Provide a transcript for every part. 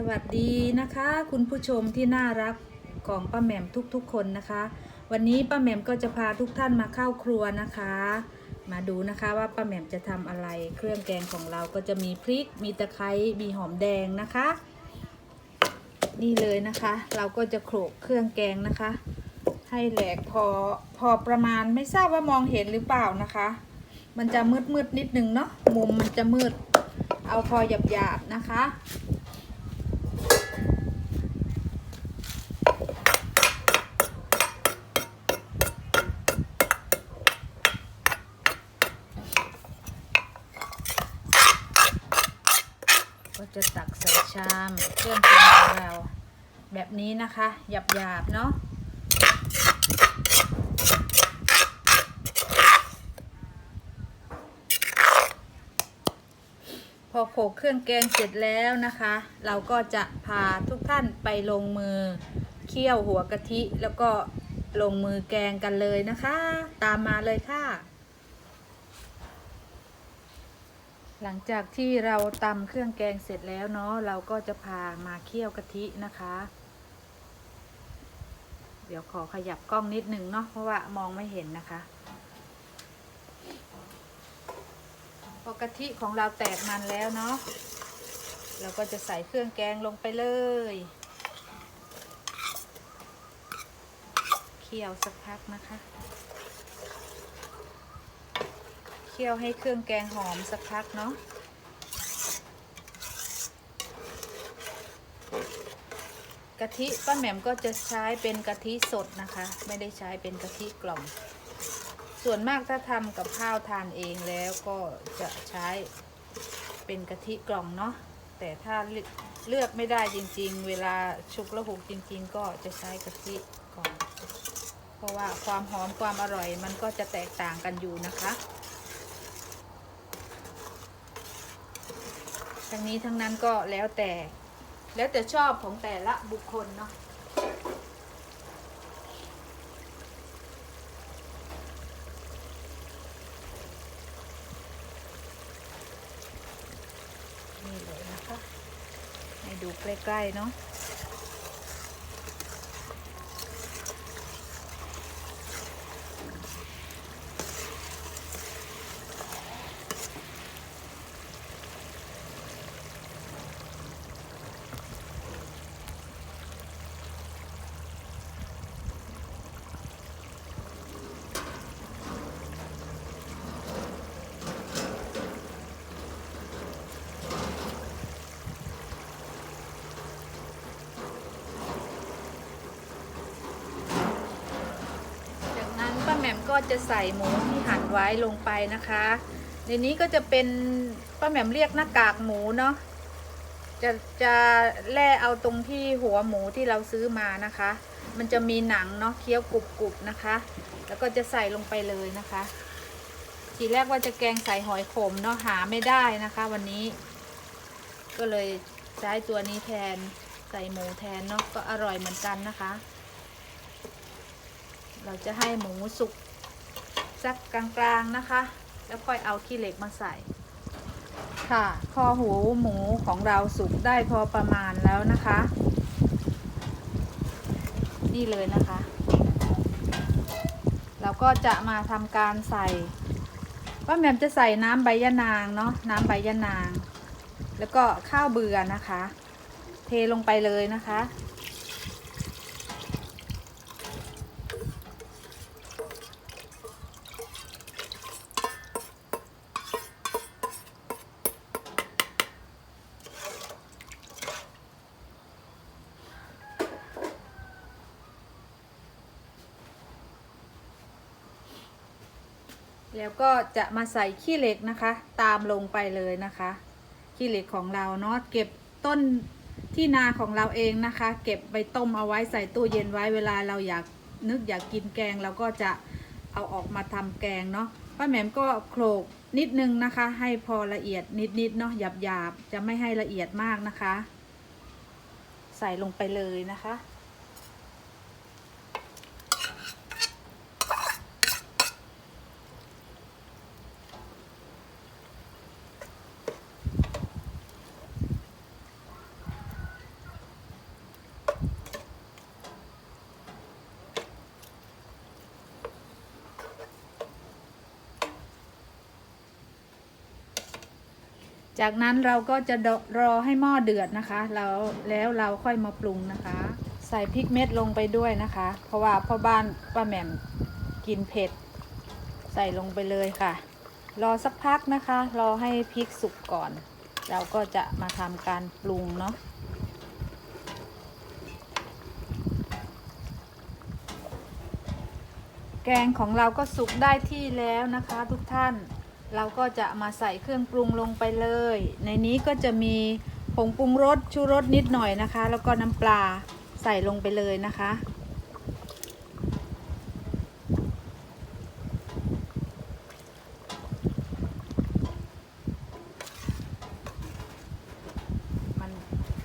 สวัสดีนะคะ คุณผู้ชมที่น่ารักของป้าแหม่มทุกๆ คนนะคะ วันนี้ป้าแหม่มก็จะพาทุกท่านมาเข้าครัวนะคะ มาดูนะคะว่าป้าแหม่มจะทำอะไร เครื่องแกงของเราก็จะมีพริก มีตะไคร้มีหอมแดงนะคะ นี่เลยนะคะ เราก็จะโขลกเครื่องแกงนะคะ ให้แหลกพอพอประมาณไม่ทราบว่ามองเห็นหรือเปล่านะคะ มันจะมืดมืดๆนิดนึงเนาะมุมมันจะมืด เอาพอยหยาบๆนะคะ ก็จะตักใส่ชามเครื่องปรุงของเรา แบบนี้นะคะหยาบๆเนาะพอโขลกเครื่องแกงเสร็จแล้วนะคะ เราก็จะพาทุกท่านไปลงมือเคี่ยวหัวกะทิแล้วก็ลงมือแกงกันเลยนะคะ ตามมาเลยค่ะ หลังจากที่เราตำเครื่องแกงเสร็จแล้วเนาะเราก็จะพามาเคี่ยวกะทินะคะ เดี๋ยวขอขยับกล้องนิดนึงเนาะเพราะว่ามองไม่เห็นนะคะพอกะทิของเราแตกมันแล้วเนาะเราก็จะใส่เครื่องแกงลงไปเลย เคี่ยวสักพักนะคะ เคี่ยวให้เครื่องแกงหอมสักพักเนาะกะทิป้าแหม่มก็จะใช้เป็นกะทิสดนะคะ ไม่ได้ใช้เป็นกะทิกล่อง ส่วนมากถ้าทำกับข้าวทานเองแล้วก็จะใช้เป็นกะทิกล่องเนาะแต่ถ้าเลือกไม่ได้จริง ๆ เวลาชุกละหุกจริง ๆ ก็จะใช้กะทิกล่องเพราะว่าความหอมความอร่อยมันก็จะแตกต่างกันอยู่นะคะ ทั้งนี้ทั้งนั้นก็แล้วแต่ แล้วแต่ชอบของแต่ละบุคคลเนาะนี่เลยนะคะ ให้ดูใกล้ ๆ เนาะ จากนั้นป้าแหม่มก็ จะใส่หมูที่หั่นไว้ลงไปนะคะ ในนี้ก็จะเป็นป้าแหม่มเรียกหน้ากากหมูเนาะจะจะแล่เอาตรงที่หัวหมูที่เราซื้อมานะคะ มันจะมีหนังเนาะเคี้ยวกรุบๆนะคะ แล้วก็จะใส่ลงไปเลยนะคะ ทีแรกว่าจะแกงใส่หอยขมเนาะหาไม่ได้นะคะ วันนี้ ก็เลยใช้ตัวนี้แทนใส่หมูแทนเนาะก็อร่อยเหมือนกันนะคะ เราจะให้หมูสุก สักกลางๆนะคะ แล้วค่อยเอาขี้เหล็กมาใส่ ค่ะพอหูหมูของเราสุกได้พอประมาณแล้วนะคะ นี่เลยนะคะ เราก็จะมาทำการใส่ป้าแม่มจะใส่น้ำใบยะนางเนาะน้ำใบยะนาง แล้วก็ข้าวเบื่อนะคะ เทลงไปเลยนะคะ แล้วก็จะมาใส่ขี้เหล็กนะคะ ตามลงไปเลยนะคะ ขี้เหล็กของเราเนาะเก็บต้นที่นาของเราเองนะคะ เก็บไปต้มเอาไว้ใส่ตู้เย็นไว้เวลาเราอยากนึกอยากกินแกงเราก็จะเอาออกมาทำแกงเนาะป้าแหม่มก็โขลกนิดนึงนะคะ ให้พอละเอียดนิดๆเนาะหยาบๆจะไม่ให้ละเอียดมากนะคะ ใส่ลงไปเลยนะคะ จากนั้นเราก็จะรอให้หม้อเดือดนะคะ แล้วแล้วเราค่อยมาปรุงนะคะ ใส่พริกเม็ดลงไปด้วยนะคะ เพราะว่าพ่อบ้านป้าแหม่มกินเผ็ด ใส่ลงไปเลยค่ะ รอสักพักนะคะ รอให้พริกสุกก่อน เราก็จะมาทำการปรุงเนาะแกงของเราก็สุกได้ที่แล้วนะคะทุกท่าน เราก็จะมาใส่เครื่องปรุงลงไปเลย ในนี้ก็จะมีผงปรุงรสชูรสนิดหน่อยนะคะ แล้วก็น้ำปลาใส่ลงไปเลยนะคะ มัน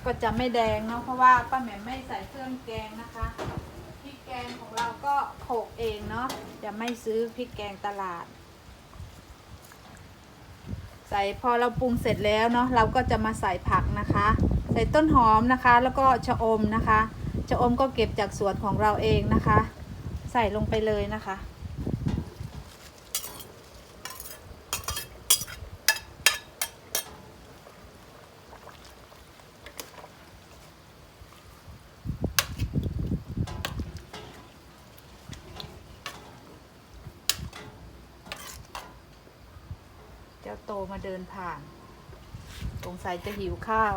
ก็จะไม่แดงเนาะเพราะว่าป้าแหม่มไม่ใส่เครื่องแกงนะคะพริกแกงของเราก็โขกเองเนาะจะไม่ซื้อพริกแกงตลาด ใส่พอเราปรุงเสร็จแล้วเนาะเราก็จะมาใส่ผักนะคะ ใส่ต้นหอมนะคะ แล้วก็ชะอมนะคะชะอมก็เก็บจากสวนของเราเองนะคะ ใส่ลงไปเลยนะคะ มาเดินผ่าน สงสัยจะหิวข้าว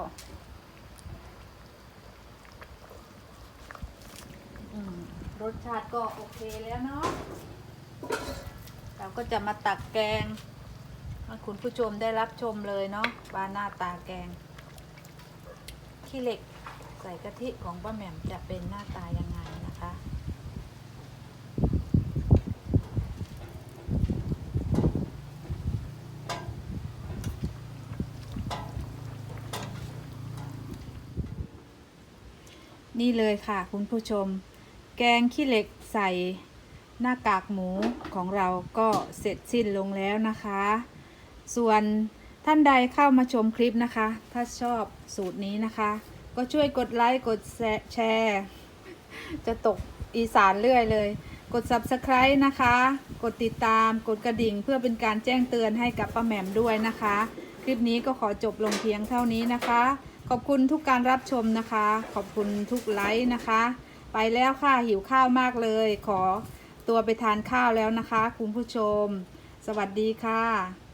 รสชาติก็โอเคแล้วเนาะ เราก็จะมาตักแกงให้คุณผู้ชมได้รับชมเลยเนาะว่าหน้าตาแกง ขี้เหล็กใส่กะทิของป้าแหม่มจะเป็นหน้าตายังไงนะคะ นี่เลยค่ะคุณผู้ชม แกงขี้เหล็กใส่หน้ากากหมูของเราก็เสร็จสิ้นลงแล้วนะคะ ส่วนท่านใดเข้ามาชมคลิปนะคะ ถ้าชอบสูตรนี้นะคะ ก็ช่วยกดไลค์กดแชร์ จะตกอีสานเรื่อยเลย กด subscribe นะคะ กดติดตามกดกระดิ่งเพื่อเป็นการแจ้งเตือนให้กับป้าแหม่มด้วยนะคะ คลิปนี้ก็ขอจบลงเพียงเท่านี้นะคะ ขอบคุณทุกการรับชมนะคะ ขอบคุณทุกไลค์นะคะ ไปแล้วค่ะหิวข้าวมากเลย ขอตัวไปทานข้าวแล้วนะคะ คุณผู้ชม สวัสดีค่ะ